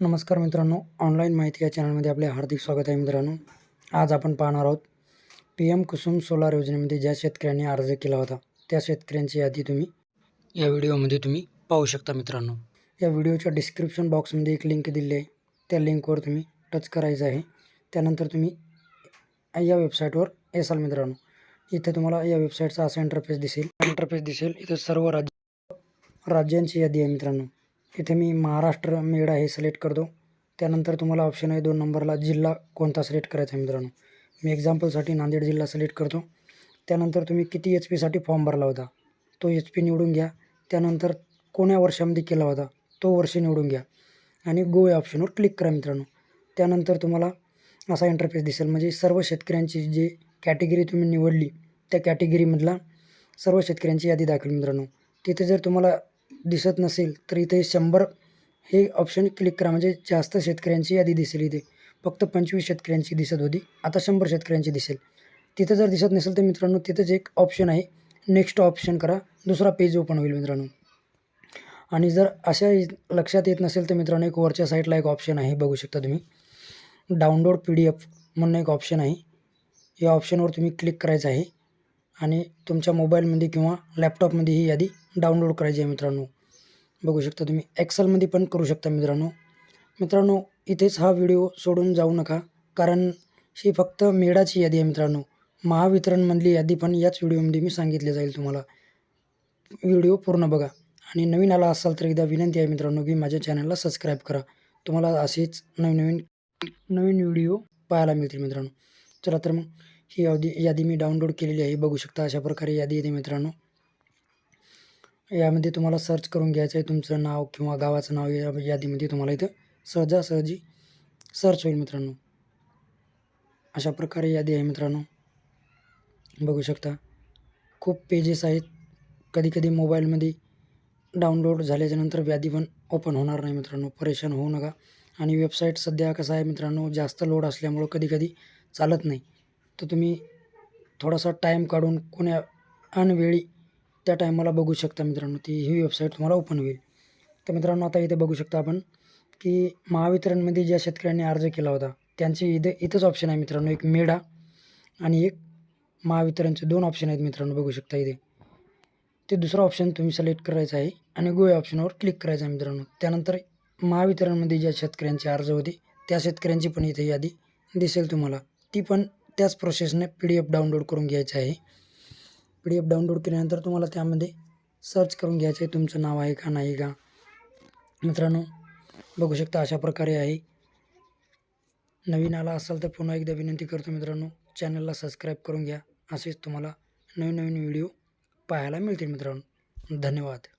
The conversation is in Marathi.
नमस्कार मित्रांनो ऑनलाईन माहिती या चॅनलमध्ये आपले हार्दिक स्वागत आहे मित्रांनो. आज आपण पाहणार आहोत पी एम कुसुम सोलार योजनेमध्ये ज्या शेतकऱ्यांनी अर्ज केला होता त्या शेतकऱ्यांची यादी तुम्ही या व्हिडिओमध्ये तुम्ही पाहू शकता मित्रांनो. या व्हिडिओच्या डिस्क्रिप्शन बॉक्समध्ये एक लिंक दिली आहे. त्या लिंकवर तुम्ही टच करायचं आहे. त्यानंतर तुम्ही या वेबसाईटवर येसाल मित्रांनो. इथे तुम्हाला या वेबसाईटचा असा इंटरफेस दिसेल. इंटरफेस दिसेल. इथे सर्व राज्य राज्यांची यादी आहे मित्रांनो. इथे मी महाराष्ट्र मेढा हे सिलेक्ट करतो. त्यानंतर तुम्हाला ऑप्शन आहे दोन नंबरला जिल्हा कोणता सिलेक्ट करायचा आहे मित्रांनो. मी एक्झाम्पलसाठी नांदेड जिल्हा सिलेक्ट करतो. त्यानंतर तुम्ही किती एच पीसाठी फॉर्म भरला होता? तो एच पी निवडून घ्या. त्यानंतर कोण्या वर्षामध्ये केला होता? तो वर्ष निवडून घ्या. आणि गो या ऑप्शनवर क्लिक करा मित्रांनो. त्यानंतर तुम्हाला असा इंटरफेस दिसेल. म्हणजे सर्व शेतकऱ्यांची जी कॅटेगरी तुम्ही निवडली त्या कॅटेगरीमधला सर्व शेतकऱ्यांची यादी दाखवली मित्रांनो. तिथे जर तुम्हाला दिसत नसेल तर इथे शंभर हे ऑप्शन क्लिक करा. म्हणजे जास्त शेतकऱ्यांची यादी दिसेल इथे. फक्त पंचवीस शेतकऱ्यांची दिसत होती. आता शंभर शेतकऱ्यांची दिसेल. तिथं जर दिसत नसेल तर मित्रांनो तिथंच एक ऑप्शन आहे. नेक्स्ट ऑप्शन करा. दुसरा पेज ओपन होईल मित्रांनो. आणि जर अशा लक्षात येत नसेल तर मित्रांनो एक वरच्या साईडला एक ऑप्शन आहे. बघू शकता तुम्ही. डाउनलोड पी डी एफ म्हणून एक ऑप्शन आहे. या ऑप्शनवर तुम्ही क्लिक करायचं आहे. आणि तुमच्या मोबाईलमध्ये किंवा लॅपटॉपमध्ये ही यादी डाउनलोड करायची आहे मित्रांनो. बघू शकता तुम्ही. एक्सेलमध्ये पण करू शकता मित्रांनो. मित्रांनो इथेच हा व्हिडिओ सोडून जाऊ नका कारण ही फक्त मेडाची यादी आहे मित्रांनो. महावितरणमधली यादी पण याच व्हिडिओमध्ये मी सांगितले जाईल तुम्हाला. व्हिडिओ पूर्ण बघा. आणि नवीन आला असाल तर एकदा विनंती आहे मित्रांनो की माझ्या चॅनलला सबस्क्राईब करा. तुम्हाला असेच नवीन नवीन नवीन व्हिडिओ पाहायला मिळतील मित्रांनो. चला तर मग ही यादी यादी मी डाउनलोड केलेली आहे. बघू शकता अशा प्रकारे यादी येते मित्रांनो. यामध्ये तुम्हाला सर्च करून घ्यायचं आहे. तुमचं नाव किंवा गावाचं नाव या यादीमध्ये तुम्हाला इथं सहजासहजी सर्च होईल मित्रांनो. अशा प्रकारे यादी आहे मित्रांनो. बघू शकता. खूप पेजेस आहेत. कधी कधी मोबाईलमध्ये डाउनलोड झाल्याच्यानंतर यादी पण ओपन होणार नाही मित्रांनो. परेशान होऊ नका. आणि वेबसाईट सध्या कसं आहे मित्रांनो जास्त लोड असल्यामुळं कधी कधी चालत नाही. तर तुम्ही थोडासा टाईम काढून कोण्या अनवेळी त्या टायमाला बघू शकता मित्रांनो. ती ही वेबसाईट तुम्हाला ओपन होईल. तर मित्रांनो आता इथे बघू शकता आपण की महावितरणमध्ये ज्या शेतकऱ्यांनी अर्ज केला होता त्यांचे इथे इथंच ऑप्शन आहे मित्रांनो. एक मेढा आणि एक महावितरणचे दोन ऑप्शन आहेत मित्रांनो बघू शकता इथे. ते दुसरा ऑप्शन तुम्ही सिलेक्ट करायचं आहे आणि गो या ऑप्शनवर क्लिक करायचं आहे मित्रांनो. त्यानंतर महावितरणमध्ये ज्या शेतकऱ्यांचे अर्ज होते त्या शेतकऱ्यांची पण इथे यादी दिसेल तुम्हाला. ती पण त्याच प्रोसेसने पी डी एफ डाउनलोड करून घ्यायचं आहे. पी डी एफ डाउनलोड केल्यानंतर तुम्हाला त्यामध्ये सर्च करून घ्यायचं आहे तुमचं नाव आहे का नाही का. मित्रांनो बघू शकता अशा प्रकारे आहे. नवीन आला असाल तर पुन्हा एकदा विनंती करतो मित्रांनो चॅनलला सबस्क्राईब करून घ्या. असेच तुम्हाला नवीन नवीन व्हिडिओ पाहायला मिळतील मित्रांनो. धन्यवाद.